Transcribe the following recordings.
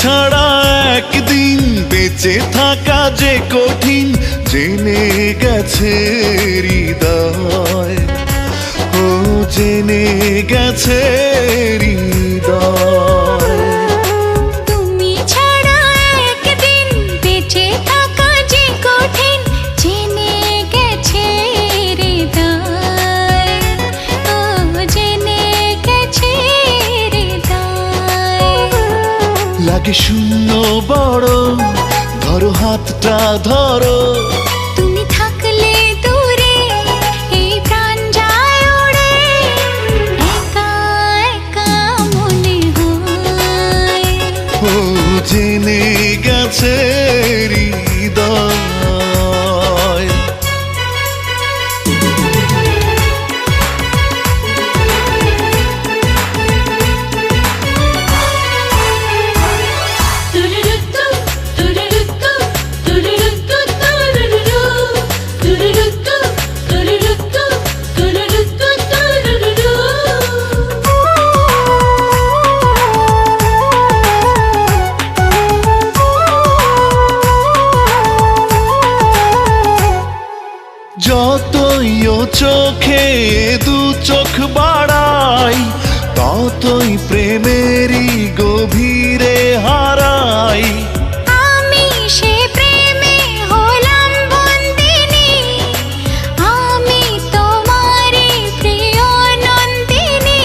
ছাড়া একদিন বেঁচে থাকা যে কঠিন জেনে গেছে হৃদয়। ও জেনে গেছে লাগে শূন্য বড় ধরো হাতটা ধরো। তুমি থাকলে দূরে এই প্রাণ যায় ওড়ে একা একা মনে হয়। ও জেনে গেছে যতই চোখে দু চোখ বাড়াই ততই প্রেমেরই গভীরে হারাই। আমি সে প্রেমে হলাম বন্দিনী আমি তোমারই প্রিয় নন্দিনী।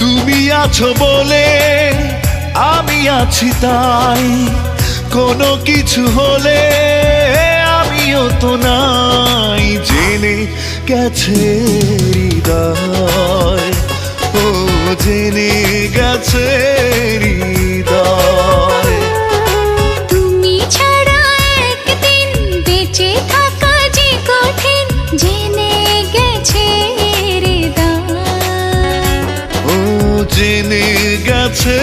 তুমি আছো বলে আমি আছি তাই কোনো কিছু হলে গেছে হৃদয়। ও জেনে গেছে হৃদয়। তুমি ছাড়া একদিন বেঁচে থাকা যে কঠিন জেনে গেছে হৃদয়। ও জেনে গেছে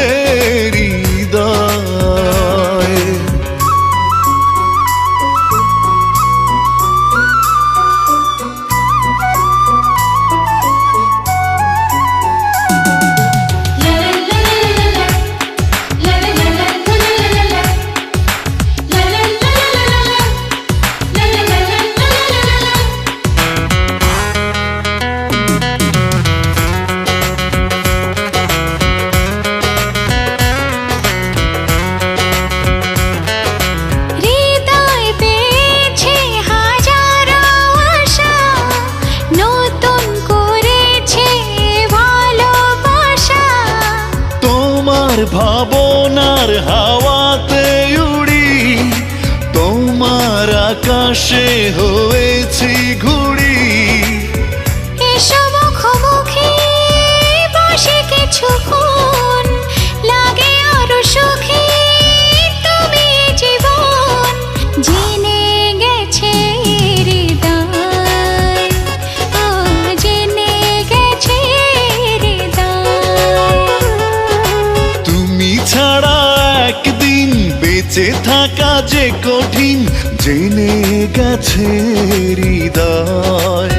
ভাবনার হাওয়াতে উড়ি তোমার আকাশে হয়েছি ঘুড়ি। এসব মুখোমুখি বসে কিছুক্ষণ বেঁচে থাকা যে কঠিন জেনে গেছে হৃদয়।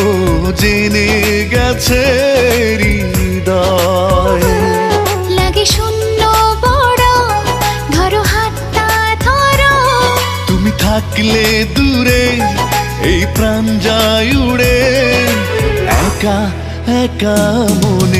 ও জেনে গেছে হৃদয়। লাগে শূন্য বড় ধরো হাতটা ধরো। তুমি থাকলে দূরে এই প্রাণ যায় উড়ে। একা একা মনে